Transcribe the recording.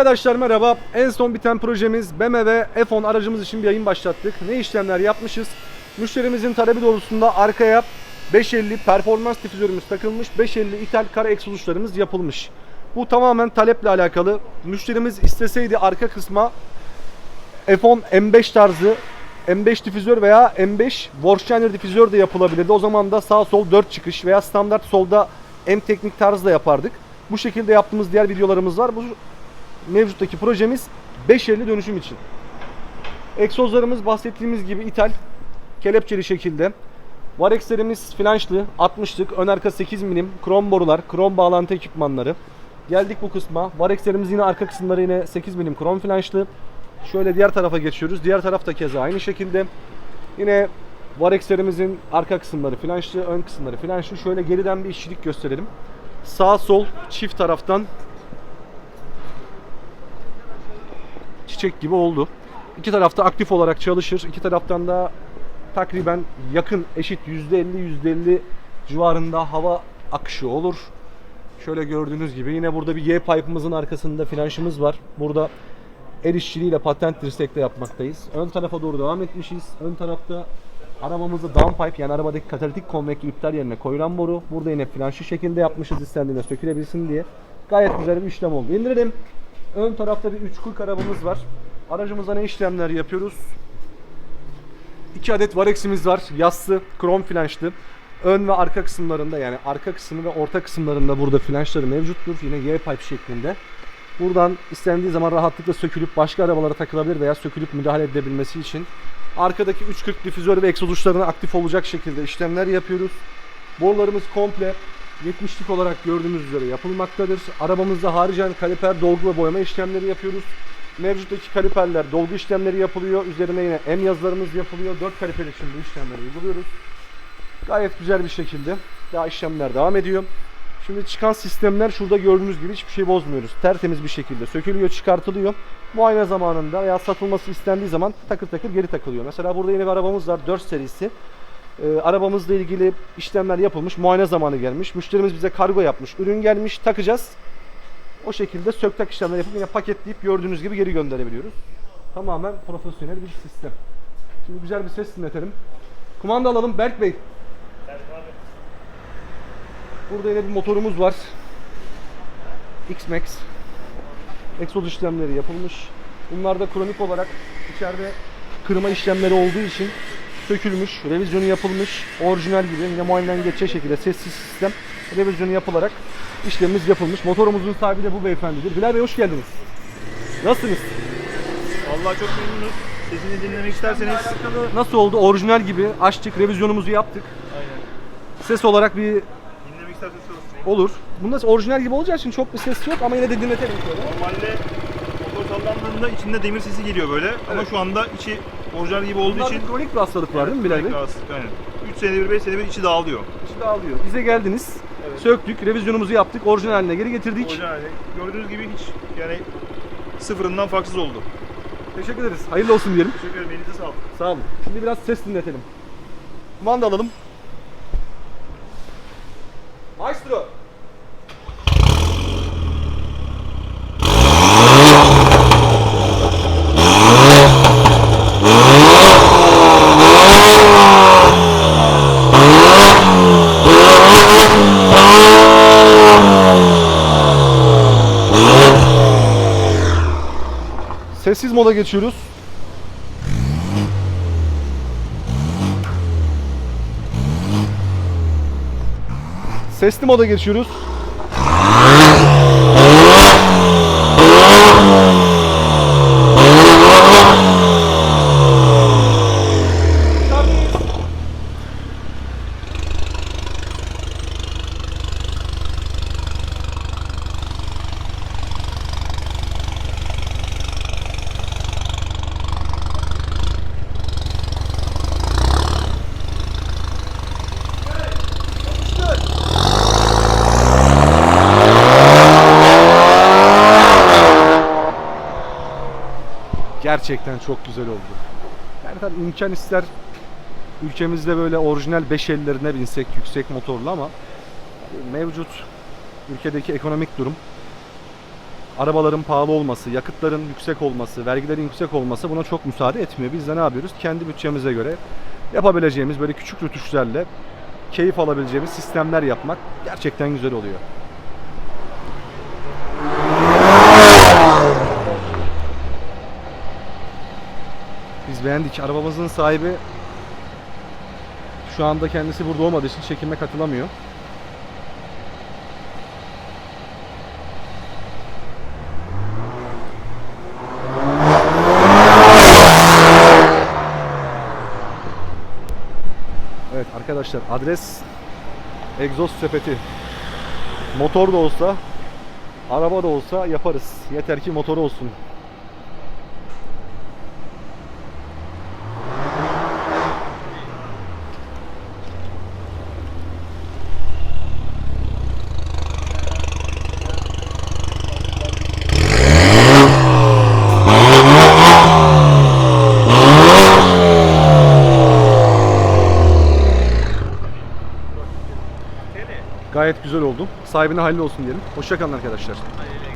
Arkadaşlar merhaba. En son biten projemiz BMW F10 aracımız için bir yayın başlattık. Ne işlemler yapmışız? Müşterimizin talebi doğrultusunda arkaya 550 performans difüzörümüz takılmış. 550 ithal kara egzoz uçlarımız yapılmış. Bu tamamen taleple alakalı. Müşterimiz isteseydi arka kısma F10 M5 tarzı M5 difüzör veya M5 Warsteiner difüzör de yapılabilirdi. O zaman da sağ sol 4 çıkış veya standart solda M teknik tarzda yapardık. Bu şekilde yaptığımız diğer videolarımız var. Bu mevcuttaki projemiz 550 dönüşüm için. Egzozlarımız bahsettiğimiz gibi ithal, kelepçeli şekilde. Varexlerimiz flanşlı, 60'lık, ön arka 8 milim, krom borular, krom bağlantı ekipmanları. Geldik bu kısma. Varexlerimiz yine arka kısımları yine 8 milim krom flanşlı. Şöyle diğer tarafa geçiyoruz. Diğer tarafta keza aynı şekilde. Yine Varexlerimizin arka kısımları flanşlı, ön kısımları flanşlı. Şöyle geriden bir işçilik gösterelim. Sağ sol çift taraftan çiçek gibi oldu. İki tarafta aktif olarak çalışır. İki taraftan da takriben yakın eşit %50 %50 civarında hava akışı olur. Şöyle gördüğünüz gibi yine burada bir Y pipe'ımızın arkasında flanşımız var. Burada el işçiliğiyle patent dirsekle yapmaktayız. Ön tarafa doğru devam etmişiz. Ön tarafta arabamızda downpipe yani arabadaki katalitik konvektör iptal yerine koyulan boru. Burada yine flanşı şekilde yapmışız istendiğinde sökülebilsin diye. Gayet güzel bir işlem oldu. İndirelim. Ön tarafta bir 340 arabamız var. Aracımıza ne işlemler yapıyoruz? 2 adet vareximiz var. Yassı, krom flanşlı. Ön ve arka kısımlarında yani arka kısmı ve orta kısımlarında burada flanşları mevcuttur. Yine Y-pipe şeklinde. Buradan istendiği zaman rahatlıkla sökülüp başka arabalara takılabilir veya sökülüp müdahale edilebilmesi için arkadaki 340 difüzör ve egzoz uçlarına aktif olacak şekilde işlemler yapıyoruz. Borularımız komple 70'lik olarak gördüğünüz üzere yapılmaktadır. Arabamızda haricen kaliper dolgu ve boyama işlemleri yapıyoruz. Mevcuttaki kaliperler dolgu işlemleri yapılıyor. Üzerine yine M yazılarımız yapılıyor. 4 kaliper için bu işlemleri uyguluyoruz. Gayet güzel bir şekilde daha işlemler devam ediyor. Şimdi çıkan sistemler şurada gördüğünüz gibi hiçbir şey bozmuyoruz. Tertemiz bir şekilde sökülüyor, çıkartılıyor. Muayene zamanında veya satılması istendiği zaman takır takır geri takılıyor. Mesela burada yine bir arabamız var 4 serisi. Ee, arabamızla ilgili işlemler yapılmış, muayene zamanı gelmiş. Müşterimiz bize kargo yapmış, ürün gelmiş, takacağız. O şekilde sök tak işlemler yapıp yine paketleyip gördüğünüz gibi geri gönderebiliyoruz. Tamamen profesyonel bir sistem. Şimdi güzel bir ses dinletelim. Kumanda alalım Berk Bey. Burada yine bir motorumuz var. X-Max. Egzoz işlemleri yapılmış. Bunlar da kronik olarak içeride kırma işlemleri olduğu için sökülmüş, revizyonu yapılmış, orijinal gibi yine muayeneden geçecek şekilde sessiz sistem revizyonu yapılarak işlemimiz yapılmış. Motorumuzun sahibi de bu beyefendidir. Bilal Bey hoş geldiniz. Nasılsınız? Vallahi çok memnunuz. Sesini dinlemek isterseniz. Nasıl oldu? Orijinal gibi açtık, revizyonumuzu yaptık. Aynen. Ses olarak bir Dinlemek isterseniz çalışmayın. olur. Bunda orijinal gibi olacağı için çok bir ses yok ama yine de dinletelim şöyle. Normalde motor sallandığında içinde demir sesi geliyor böyle. Ama şu anda içi orijinal gibi olduğu Bunlarda için kronik bir hastalık var değil mi Bilal Bey? Rahatsızlık, Aynen. 3 senede bir 5 senede bir içi dağılıyor. İşte dağılıyor. Bize geldiniz, Evet. söktük, revizyonumuzu yaptık, orijinal haline geri getirdik. Orijinal. Gördüğünüz gibi hiç yani sıfırından farksız oldu. Teşekkür ederiz. Hayırlı olsun diyelim. Teşekkür ederim. Elinize sağlık. Sağ olun. Şimdi biraz ses dinletelim. Kumanda alalım. Sessiz moda geçiyoruz. Sesli moda geçiyoruz. Gerçekten çok güzel oldu. Yani tabii imkan ister ülkemizde böyle orijinal 550'lerine binsek yüksek motorlu ama mevcut ülkedeki ekonomik durum arabaların pahalı olması, yakıtların yüksek olması, vergilerin yüksek olması buna çok müsaade etmiyor. Biz de ne yapıyoruz? Kendi bütçemize göre yapabileceğimiz böyle küçük rütuşlarla keyif alabileceğimiz sistemler yapmak gerçekten güzel oluyor. Biz beğendik. Arabamızın sahibi şu anda kendisi burada olmadığı için çekime katılamıyor. Evet arkadaşlar adres egzoz sepeti. Motor da olsa, araba da olsa yaparız. Yeter ki motor olsun. Gayet güzel oldu. Sahibine hayırlı olsun diyelim. Hoşçakalın arkadaşlar.